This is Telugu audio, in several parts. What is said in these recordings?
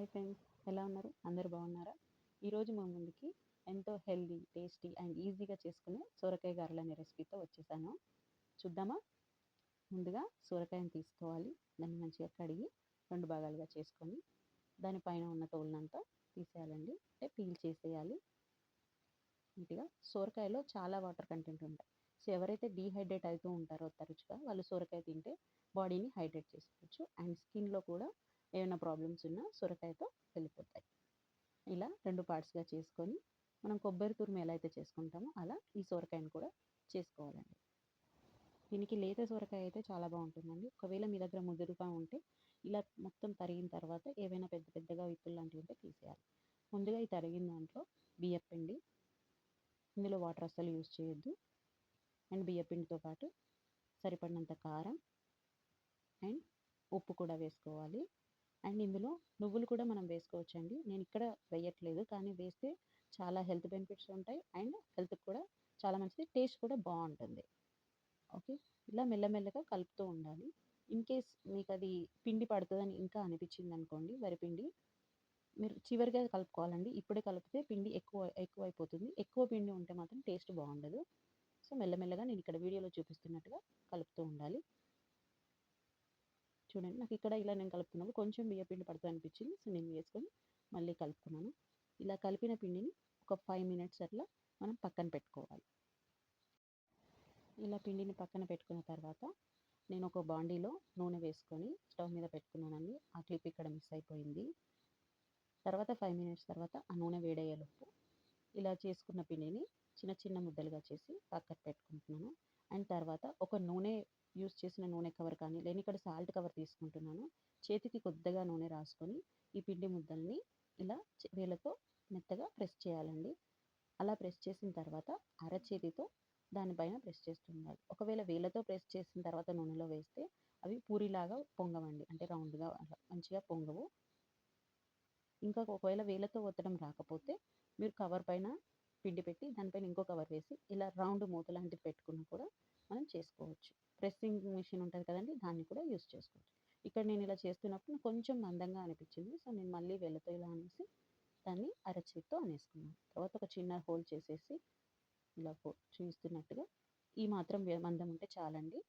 హాయ్ ఫ్రెండ్స్ ఎలా ఉన్నారు? అందరు బాగున్నారా? ఈరోజు మా ముందుకి ఎంతో హెల్దీ టేస్టీ అండ్ ఈజీగా చేసుకునే సొరకాయ గారెలు అనే రెసిపీతో వచ్చేసాను. చూద్దామా? ముందుగా సొరకాయని తీసుకోవాలి. దాన్ని మంచిగా కడిగి రెండు భాగాలుగా చేసుకొని దానిపైన ఉన్న తోలునంతా తీసేయాలండి. అంటే పీల్ చేసేయాలి. నీట్గా సొరకాయలో చాలా వాటర్ కంటెంట్ ఉంటాయి. సో ఎవరైతే డీహైడ్రేట్ అవుతూ ఉంటారో తరచుగా వాళ్ళు సొరకాయ తింటే బాడీని హైడ్రేట్ చేసుకోవచ్చు. అండ్ స్కిన్లో కూడా ఏమైనా ప్రాబ్లమ్స్ ఉన్నా సొరకాయతో వెళ్ళిపోతాయి. ఇలా రెండు పార్ట్స్గా చేసుకొని మనం కొబ్బరి తురుము ఎలా అయితే చేసుకుంటామో అలా ఈ సొరకాయను కూడా చేసుకోవాలండి. దీనికి లేత సొరకాయ అయితే చాలా బాగుంటుందండి. ఒకవేళ మీ దగ్గర ముదురుగా ఉంటే ఇలా మొత్తం తరిగిన తర్వాత ఏవైనా పెద్ద పెద్దగా విత్తులు లాంటివి ఉంటే తీసేయాలి. ముందుగా ఈ తరిగిన దాంట్లో బియ్యపిండి ఇందులో వాటర్ అస్సలు యూజ్ చేయొద్దు. అండ్ బియ్యపిండితో పాటు సరిపడినంత కారం అండ్ ఉప్పు కూడా వేసుకోవాలి. అండ్ ఇందులో నువ్వులు కూడా మనం వేసుకోవచ్చండి. నేను ఇక్కడ వేయట్లేదు కానీ వేస్తే చాలా హెల్త్ బెనిఫిట్స్ ఉంటాయి అండ్ హెల్త్కి కూడా చాలా మంచిది. టేస్ట్ కూడా బాగుంటుంది. ఓకే? ఇలా మెల్లమెల్లగా కలుపుతూ ఉండాలి. ఇన్ కేస్ మీకు అది పిండి పడుతుందని ఇంకా అనిపించింది అనుకోండి వరిపిండి మీరు చివరిగా కలుపుకోవాలండి. ఇప్పుడే కలిపితే పిండి ఎక్కువ ఎక్కువ అయిపోతుంది ఎక్కువ పిండి ఉంటే మాత్రం టేస్ట్ బాగుండదు. సో మెల్లమెల్లగా నేను ఇక్కడ వీడియోలో చూపిస్తున్నట్టుగా కలుపుతూ ఉండాలి. చూడండి. నాకు ఇక్కడ ఇలా నేను కలుపుతున్నప్పుడు కొంచెం బియ్య పిండి పడుతుంది అనిపించింది. సో నేను వేసుకొని మళ్ళీ కలుపుకున్నాను ఇలా కలిపిన పిండిని ఒక ఫైవ్ మినిట్స్ అట్లా మనం పక్కన పెట్టుకోవాలి. ఇలా పిండిని పక్కన పెట్టుకున్న తర్వాత నేను ఒక బాండీలో నూనె వేసుకొని స్టవ్ మీద పెట్టుకున్నానండి. ఆ క్లిప్ ఇక్కడ మిస్ అయిపోయింది. తర్వాత ఫైవ్ మినిట్స్ తర్వాత ఆ నూనె వేడయ్యేలోపు ఇలా చేసుకున్న పిండిని చిన్న చిన్న ముద్దలుగా చేసి పక్కన పెట్టుకుంటున్నాను. అండ్ తర్వాత ఒక నూనె యూస్ చేసిన నూనె కవర్ కానీ లేని ఇక్కడ సాల్ట్ కవర్ తీసుకుంటున్నాను. చేతికి కొద్దిగా నూనె రాసుకొని ఈ పిండి ముద్దల్ని ఇలా వేలతో మెత్తగా ప్రెస్ చేయాలండి. అలా ప్రెస్ చేసిన తర్వాత అరచేతితో దానిపైన ప్రెస్ చేస్తుండాలి. ఒకవేళ వేలతో ప్రెస్ చేసిన తర్వాత నూనెలో వేస్తే అవి పూరిలాగా పొంగవండి. అంటే రౌండ్గా మంచిగా పొంగవు. ఇంకా ఒకవేళ వేలతో ఒత్తడం రాకపోతే మీరు కవర్ పైన పిండి పెట్టి దానిపైన ఇంకో కవర్ వేసి ఇలా రౌండ్ మూత లాంటిది పెట్టుకున్నా కూడా మనం చేసుకోవచ్చు. ప్రెస్సింగ్ మిషన్ ఉంటుంది కదండి దాన్ని కూడా యూస్ చేసుకోవచ్చు. ఇక్కడ నేను ఇలా చేస్తున్నప్పుడు కొంచెం మందంగా అనిపించింది. సో నేను మళ్ళీ వెళ్ళతో ఇలా అనేసి దాన్ని అరచేతితో అనేసుకున్నాను. తర్వాత ఒక చిన్న హోల్ చేసేసి ఇలా చూస్తున్నట్టుగా ఈ మాత్రం మందం ఉంటే చాలండి.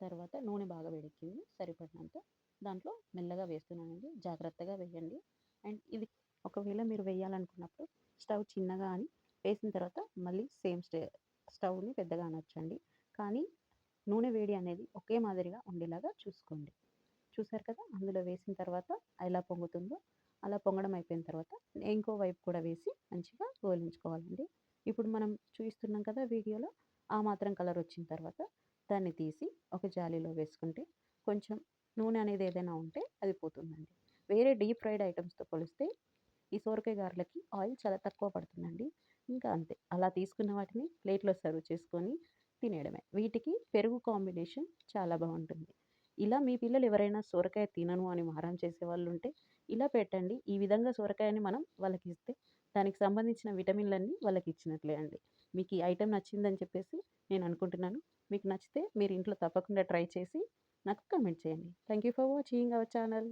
తర్వాత నూనె బాగా వేడెక్కింది సరిపడినంత దాంట్లో మెల్లగా వేస్తున్నానండి. జాగ్రత్తగా వేయండి. అండ్ ఇది ఒకవేళ మీరు వేయాలనుకున్నప్పుడు స్టవ్ చిన్నగా అని వేసిన తర్వాత మళ్ళీ సేమ్ స్టే స్టవ్ని పెద్దగా అనొచ్చండి. కానీ నూనె వేడి అనేది ఒకే మాదిరిగా ఉండేలాగా చూసుకోండి. చూసారు కదా? అందులో వేసిన తర్వాత ఎలా పొంగుతుందో అలా పొంగడం అయిపోయిన తర్వాత ఇంకో వైపు కూడా వేసి మంచిగా గోలించుకోవాలండి. ఇప్పుడు మనం చూపిస్తున్నాం కదా వీడియోలో ఆ మాత్రం కలర్ వచ్చిన తర్వాత దాన్ని తీసి ఒక జాలీలో వేసుకుంటే కొంచెం నూనె అనేది ఏదైనా ఉంటే అది పోతుందండి. వేరే డీప్ ఫ్రైడ్ ఐటమ్స్తో పోలిస్తే ఈ సోరకాయ గారెలకి ఆయిల్ చాలా తక్కువ పడుతుందండి. ఇంకా అంతే. అలా తీసుకున్న వాటిని ప్లేట్లో సర్వ్ చేసుకొని తినేయడమే. వీటికి పెరుగు కాంబినేషన్ చాలా బాగుంటుంది. ఇలా మీ పిల్లలు ఎవరైనా సొరకాయ తినను అని మారం చేసే వాళ్ళు ఉంటే ఇలా పెట్టండి. ఈ విధంగా సొరకాయని మనం వాళ్ళకి ఇస్తే దానికి సంబంధించిన విటమిన్లన్నీ వాళ్ళకి ఇచ్చినట్లే అండి. మీకు ఈ ఐటెం నచ్చిందని చెప్పేసి నేను అనుకుంటున్నాను. మీకు నచ్చితే మీరు ఇంట్లో తప్పకుండా ట్రై చేసి నాకు కమెంట్ చేయండి. Thank you for watching our channel.